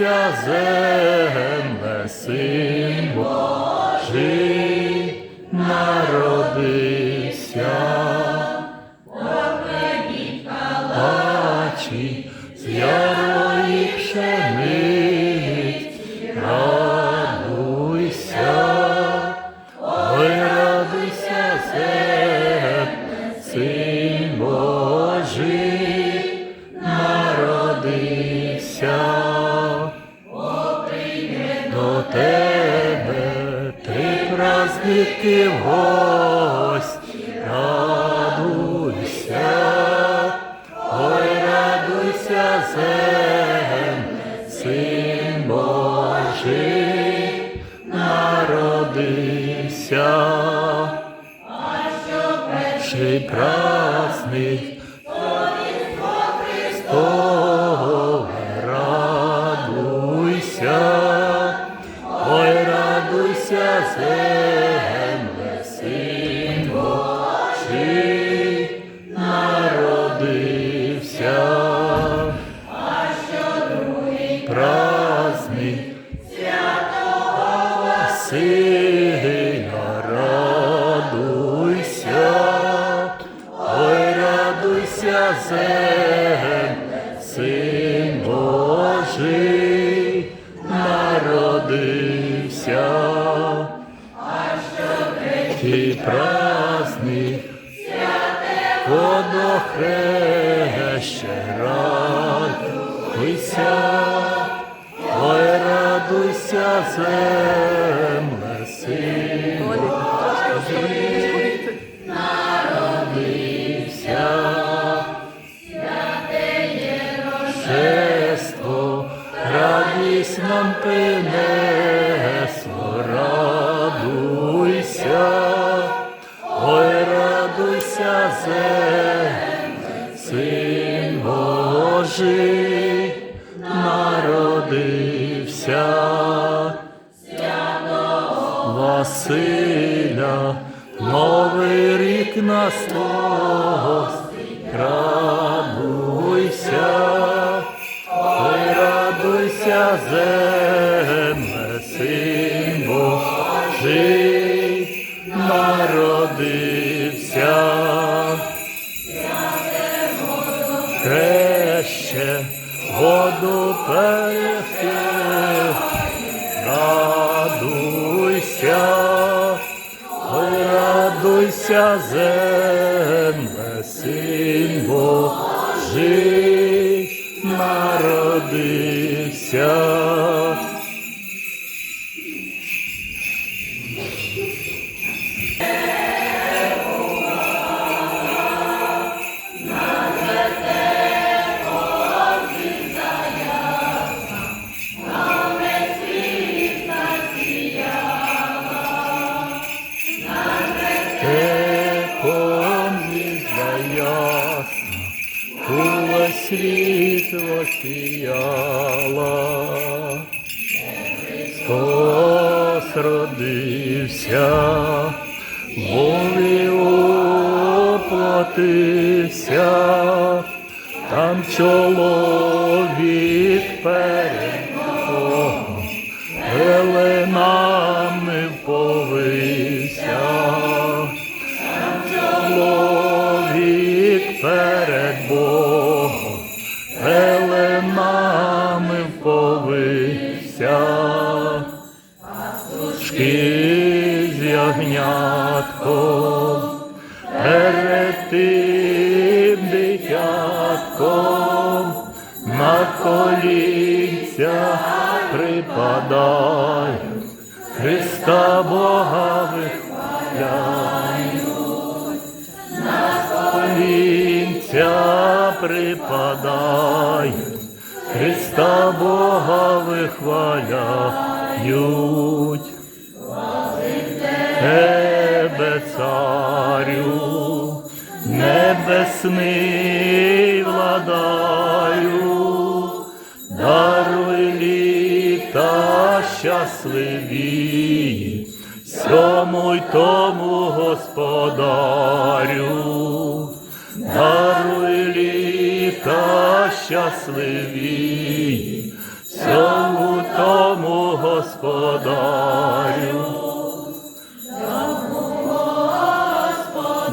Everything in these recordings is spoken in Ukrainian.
радуйся, земле, син Божий народився. калачі, з ярої пшениці, праздники в радуйся, ой, радуйся, земле, син Божий народився. Перший праздник Праздник Сина, радуйся, ой, радуйся, земле, син Божий народився. а що Ті праздник водохреще, радуйся, радуйся, земле, син Божий народився. Шество, радість нам принесло, радуйся, ой, радуйся, земле, син Божий Василя, новий рік на радуйся, ой, радуйся, земле, син Божий радуйся, земле, син Божий народився. Ясно, кула світло сіяла. Христос родився, волі оплатився, там чоловік перед Шки з ягнятком, перед тим дитятком, на колінця припадають, Христа Бога вихваляють. Колінця припадають, Христа Бога вихваляють. Царю, небесний владаю, даруй літа щасливі, сьому й тому господарю, даруй літа щасливі, сьому тому господарю.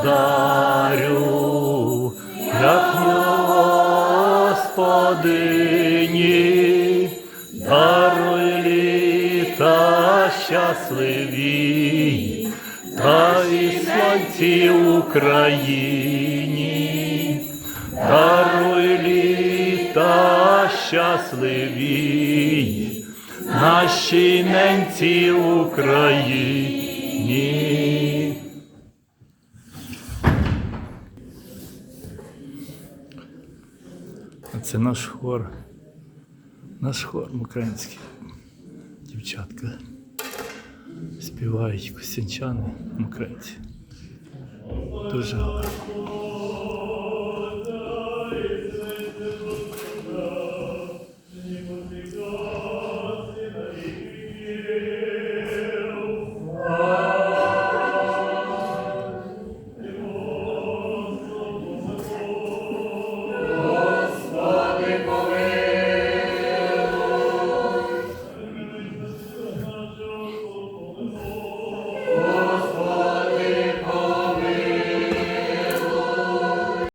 Дарю, як Господині, даруй літа щасливі, та і славці Україні, даруй літа щасливі, нашій ненці Україні. Це наш хор. Наш хор український. Дівчатка. Співають косінчани українці. Дуже гарно.